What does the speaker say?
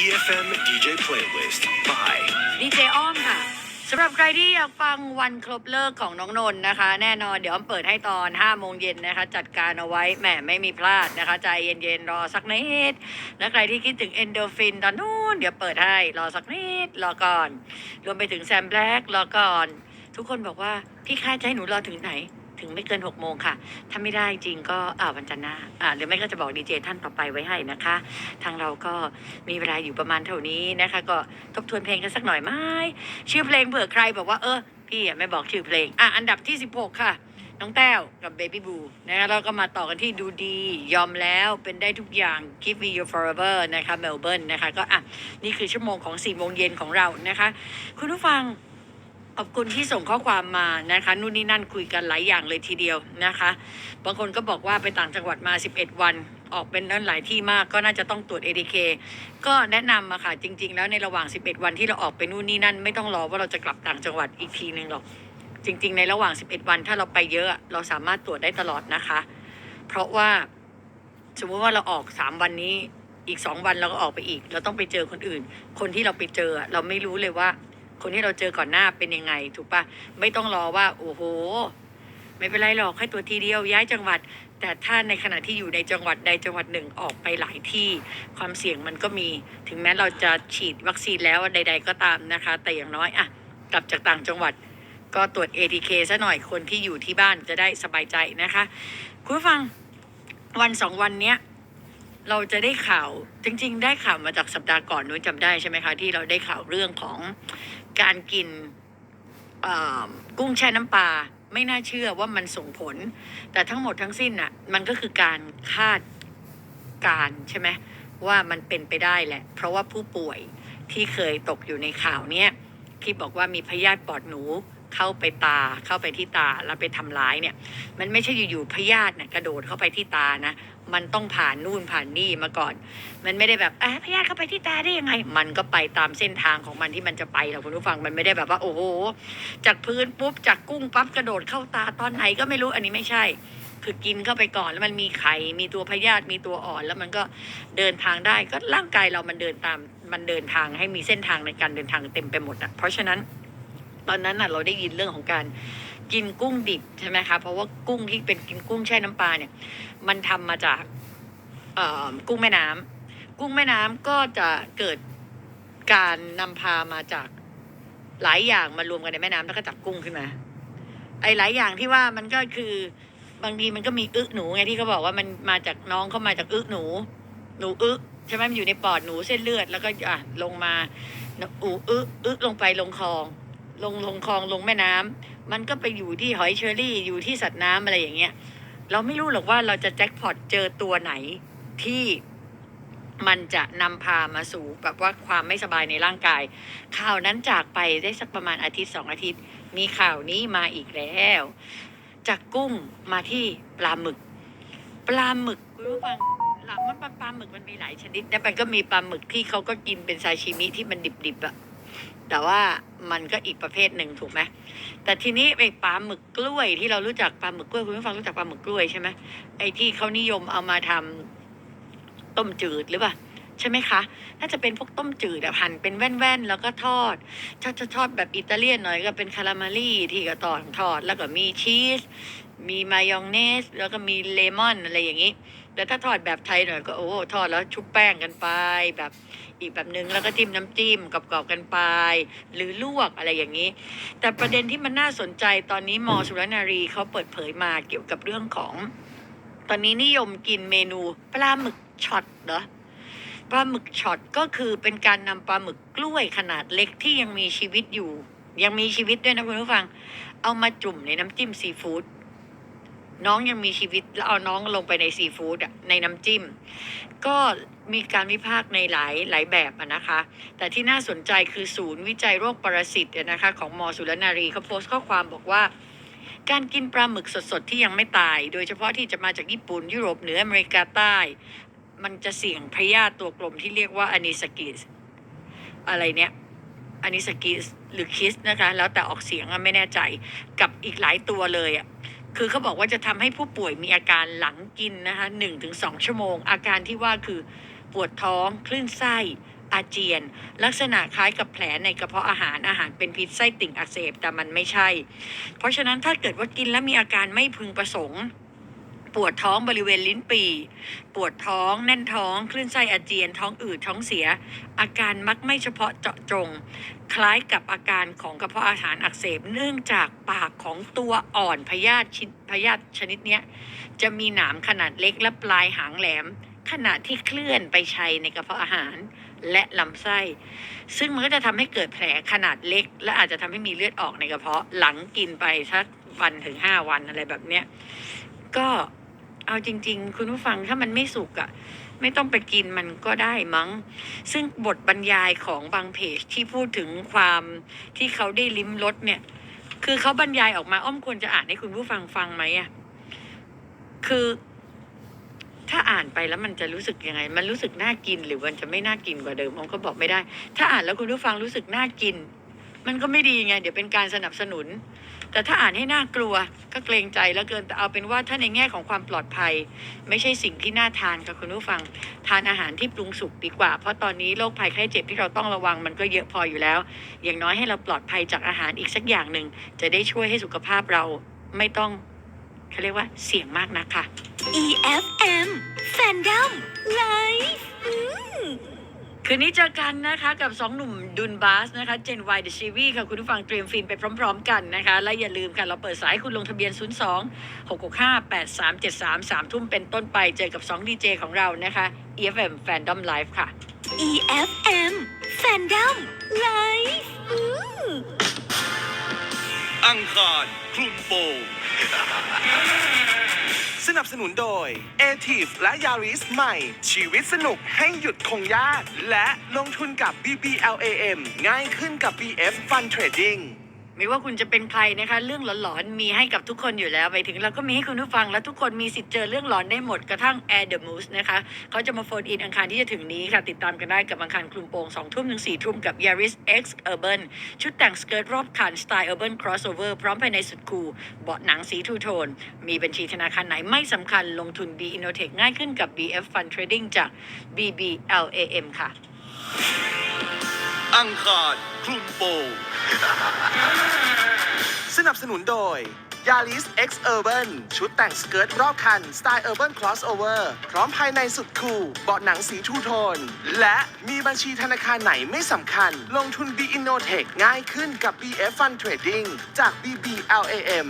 EFM DJ Playlist by ดีเจอ้อมค่ะสำหรับใครที่อยากฟังวันครบเลิกของน้องนนท์นะคะ แน่นอนเดี๋ยวอ้อมเปิดให้ตอน5โมงเย็นนะคะ จัดการเอาไว้แหมไม่มีพลาดนะคะ ใจเย็นๆ รอสักนิด และใครที่คิดถึงเอนโดฟินตอนนู้นเดี๋ยวเปิดให้รอสักนิด รอก่อน รวมไปถึงแซมแบล็กรอก่อน ทุกคนบอกว่า พี่ค่าจะให้หนูรอถึงไหน ถึงไม่เกิน6โมงค่ะ ถ้าไม่ได้จริงก็อ่าวันจันทร์หน้าอ่าหรือไม่ก็จะบอกดีเจท่านต่อไปไว้ให้นะคะ ทางเราก็มีเวลาอยู่ประมาณเท่านี้นะคะ ก็ทบทวนเพลงกันสักหน่อยไหมชื่อเพลงเผื่อใครบอกว่าเออพี่อะไม่บอกชื่อเพลงอะอันดับที่ 16 ค่ะ น้องแต้วกับ Baby Boo นะคะเราก็มาต่อกันที่ดูดี ยอมแล้วเป็นได้ทุกอย่าง Give Me Your Forever นะคะเมลเบิร์นนะคะ ก็อะ นี่คือชั่วโมงของ4โมงเย็นของเรานะคะ คุณผู้ฟัง อบคุณที่ส่งข้อความมานะคะ นู่นนี่นั่นคุยกันหลายอย่างเลยทีเดียวนะคะ บางคนก็บอกว่าไปต่างจังหวัดมา 11 วัน ออกเป็นนั้นหลายที่มากก็น่าจะต้องตรวจ ADK ก็แนะนำอะค่ะ จริง ๆ แล้วในระหว่าง 11 วันที่เราออกไปนู่นนี่นั่น ไม่ต้องรอว่าเราจะกลับต่างจังหวัดอีกทีหนึ่งหรอก จริง ๆ ในระหว่าง 11 วันถ้าเราไปเยอะเราสามารถตรวจได้ตลอดนะคะ เพราะว่าสมมติว่าเราออก 3 วันนี้อีก 2 วันเราก็ออกไปอีก เราต้องไปเจอคนอื่น คนที่เราไปเจอเราไม่รู้เลยว่า คนที่เราเจอก่อนหน้าเป็นยังไง ถูกปะไม่ต้องรอว่า โอ้โห ไม่เป็นไรหรอกแค่ตัวทีเดียวย้ายจังหวัด แต่ถ้าในขณะที่อยู่ในจังหวัดใดจังหวัดหนึ่งออกไปหลายที่ความเสี่ยงมันก็มี ถึงแม้เราจะฉีดวัคซีนแล้วใด ๆ ก็ตามนะคะ แต่อย่างน้อยอะกลับจากต่างจังหวัดก็ตรวจ ATK ซะหน่อยคนที่อยู่ที่บ้านจะได้สบายใจนะคะ คุณฟังวันสองวันเนี้ย เราจะได้ข่าวจริง ๆ ได้ข่าวมาจากสัปดาห์ก่อนนู้นจำได้ใช่ไหมคะที่เราได้ข่าวเรื่องของการกินกุ้งแช่น้ำปลาไม่น่าเชื่อว่ามันส่งผล แต่ทั้งหมดทั้งสิ้นน่ะ มันก็คือการคาดการใช่ไหมว่ามันเป็นไปได้แหละ เพราะว่าผู้ป่วยที่เคยตกอยู่ในข่าวเนี้ยที่บอกว่ามีพยาธิปอดหนู เข้าไปตาเข้าไปที่ตาแล้วไปทำร้ายเนี่ย มันไม่ใช่อยู่ๆพยาธิเนี่ยกระโดดเข้าไปที่ตานะมันต้องผ่านนู่นผ่านนี่มาก่อน มันไม่ได้แบบอะพยาธิเข้าไปที่ตาได้ยังไง มันก็ไปตามเส้นทางของมันที่มันจะไปหรอกคุณผู้ฟังมันไม่ได้แบบว่า โอ้โห จากพื้นปุ๊บจากกุ้งปั๊บกระโดดเข้าตาตอนไหนก็ไม่รู้อันนี้ไม่ใช่ คือกินเข้าไปก่อนแล้วมันมีไข่มีตัวพยาธิมีตัวอ่อน แล้วมันก็เดินทางได้ก็ร่างกายเรามันเดินตามมันเดินทางให้มีเส้นทางในการเดินทางเต็มไปหมดอะเพราะฉะนั้น ตอนนั้นน่ะเราได้ยินเรื่องของการกินกุ้งดิบใช่ไหมคะ เพราะว่ากุ้งที่เป็นกินกุ้งแช่น้ำปลาเนี่ย มันทำมาจากกุ้งแม่น้ำกุ้งแม่น้ำก็จะเกิดการนำพามาจากหลายอย่างมารวมกันในแม่น้ำแล้วก็จับกุ้งขึ้นมา ไอ้หลายอย่างที่ว่ามันก็คือบางทีมันก็มีอึหนูไงที่เขาบอกว่ามันมาจากน้องเข้ามาจากอึหนู หนูอึใช่ไหมมันอยู่ในปอดหนูเส้นเลือดแล้วก็อะลงมาอูอึอึลงไปลงคลอง ลงลงคลองลงแม่น้ำมันก็ไปอยู่ที่หอยเชอรี่อยู่ที่สัตว์น้ำอะไรอย่างเงี้ยเราไม่รู้หรอกว่าเราจะแจ็คพอตเจอตัวไหนที่มันจะนำพามาสู่แบบว่าความไม่สบายในร่างกาย ข่าวนั้นจากไปได้สักประมาณอาทิตย์สองอาทิตย์ มีข่าวนี้มาอีกแล้ว จากกุ้งมาที่ปลาหมึก ปลาหมึกคุณผู้ฟังหลังมันปลาหมึกมันมีหลายชนิดแล้วมันก็มีปลาหมึกที่เขาก็กินเป็นซาชิมิที่มันดิบๆอะ แต่ว่ามันก็อีกประเภทหนึ่งถูกไหมแต่ทีนี้ไอ้ปลาหมึกกล้วยที่เรารู้จักปลาหมึกกล้วยคุณผู้ฟังรู้จักปลาหมึกกล้วยใช่ไหมไอ้ที่เขานิยมเอามาทำต้มจืดหรือเปล่าใช่ไหมคะ น่าจะเป็นพวกต้มจืดแบบหั่นเป็นแว่นๆ แล้วก็ทอด ถ้าจะทอดแบบอิตาเลียนหน่อยก็เป็นคาราเมลี่ที่ก็ตอนทอด แล้วก็มีชีส มีมายองเนส แล้วก็มีเลมอนอะไรอย่างนี้ แต่ถ้าทอดแบบไทยหน่อยก็โอ้ทอดแล้วชุบแป้งกันไป แบบอีกแบบนึงแล้วก็จิ้มน้ำจิ้มกรอบๆกันไป หรือลวกอะไรอย่างนี้ แต่ประเด็นที่มันน่าสนใจตอนนี้มอสุรนารีเขาเปิดเผยมาเกี่ยวกับเรื่องของ ตอนนี้นิยมกินเมนูปลาหมึกช็อตเหรอปลาหมึกช็อตก็คือเป็นการนำปลาหมึกกล้วยขนาดเล็กที่ยังมีชีวิตอยู่ ยังมีชีวิตด้วยนะคุณผู้ฟัง เอามาจุ่มในน้ำจิ้มซีฟู้ด น้องยังมีชีวิตแล้วเอาน้องลงไปในซีฟู้ดอะในน้ำจิ้ม ก็มีการวิพากษ์ในหลายหลายแบบนะคะ แต่ที่น่าสนใจคือศูนย์วิจัยโรคปรสิตนะคะของมอสุรนารีเขาโพสต์ข้อความบอกว่าการกินปลาหมึกสดๆ ที่ยังไม่ตาย โดยเฉพาะที่จะมาจากญี่ปุ่น ยุโรปเหนืออเมริกาใต้ มันจะเสี่ยงพยาธิตัวกลมที่เรียกว่าอานิสกิสอะไรเนี่ยอานิสกิสหรือคิสนะคะ แล้วแต่ออกเสียงไม่แน่ใจกับอีกหลายตัวเลยอะ คือเขาบอกว่าจะทำให้ผู้ป่วยมีอาการหลังกินนะคะหนึ่งถึงสองชั่วโมง อาการที่ว่าคือปวดท้อง คลื่นไส้ อาเจียน ลักษณะคล้ายกับแผลในกระเพาะอาหารอาหารเป็นพิษไส้ติ่งอักเสบแต่มันไม่ใช่ เพราะฉะนั้นถ้าเกิดว่ากินแล้วมีอาการไม่พึงประสงค์ ปวดท้องบริเวณลิ้นปี่ ปวดท้องแน่นท้องคลื่นไส้อาเจียนท้องอืดท้องเสีย อาการมักไม่เฉพาะเจาะจง คล้ายกับอาการของกระเพาะอาหารอักเสบเนื่องจากปากของตัวอ่อนพยาธิชพยาธิชนิดเนี้ยจะมีหนามขนาดเล็กและปลายหางแหลม ขณะที่เคลื่อนไปชัยในกระเพาะอาหารและลำไส้ ซึ่งมันก็จะทำให้เกิดแผลขนาดเล็ก และอาจจะทำให้มีเลือดออกในกระเพาะหลังกินไปสักวันถึงห้าวันอะไรแบบเนี้ยก็ เอาจริง ๆ คุณผู้ฟังถ้ามันไม่สุกอะ่ะ ไม่ต้องไปกินมันก็ได้มั้ง ซึ่งบทบรรยายของบางเพจที่พูดถึงความที่เขาได้ลิ้มรสเนี่ย คือเขาบรรยายออกมาอ้อมควรจะอ่านให้คุณผู้ฟังฟังไหมอะคือถ้าอ่านไปแล้วมันจะรู้สึกยังไง มันรู้สึกน่ากินหรือมันจะไม่น่ากินกว่าเดิมอ้อมก็บอกไม่ได้ ถ้าอ่านแล้วคุณผู้ฟังรู้สึกน่ากิน มันก็ไม่ดีไง เดี๋ยวเป็นการสนับสนุน แต่ถ้าอ่านให้น่ากลัวก็เกรงใจแล้วเกินแต่เอาเป็นว่าถ้าในแง่ของความปลอดภัย ไม่ใช่สิ่งที่น่าทานค่ะคุณผู้ฟังทานอาหารที่ปรุงสุกดีกว่า เพราะตอนนี้โรคภัยไข้เจ็บที่เราต้องระวังมันก็เยอะพออยู่แล้ว อย่างน้อยให้เราปลอดภัยจากอาหารอีกสักอย่างหนึ่งจะได้ช่วยให้สุขภาพเราไม่ต้องเขาเรียกว่าเสี่ยงมากนักค่ะ EFM Fandom Live คืนนี้เจอกันนะคะกับสองหนุ่มดุนบาสนะคะเจนวายเดชีวีค่ะ คุณผู้ฟังเตรียมฟิล์มไปพร้อม ๆ กันนะคะ และอย่าลืมค่ะ เราเปิดสายให้คุณลงทะเบียน 02 665 8373 3 ทุ่มเป็นต้นไปเจอกับ 2 ดีเจของเรานะคะ EFM Fandom Live ค่ะ EFM Fandom Live อืมอังคารคลุมโปง สนับสนุนโดย a t i v และ Yaris ใหม่ ชีวิตสนุกให้หยุดคงยาก และลงทุนกับ BBLAM ง่ายขึ้นกับ BF Fund Trading ไม่ว่าคุณจะเป็นใครนะคะ เรื่องหลอนๆมีให้กับทุกคนอยู่แล้วไปถึงเราก็มีให้คุณผู้ฟัง และทุกคนมีสิทธิ์เจอเรื่องหลอนได้หมดกระทั่ง Air the Moose นะคะเขาจะมาโฟนอินอังคารที่จะถึงนี้ค่ะ ติดตามกันได้กับอังคารคลุมโปง2ทุ่มถึง4ทุ่มกับ Yaris X Urban ชุดแต่งสเกิร์ตรอบคันสไตล์ Urban Crossover พร้อมภายในสุดคูลเบาะหนังสีทูโทน มีบัญชีธนาคารไหนไม่สำคัญลงทุน B Innotech ง่ายขึ้นกับ BF Fund Trading จาก BBLAM ค่ะ อังคาร คลุมโปงสนับสนุนโดย Yaris X Urban ชุดแต่งสเกิร์ตรอบคัน สไตล์ Urban Crossover พร้อมภายในสุดคูลเบาะหนังสีทูโทน และมีบัญชีธนาคารไหนไม่สำคัญ ลงทุน B Innotech ง่ายขึ้นกับ BF Fund Trading จาก BBLAM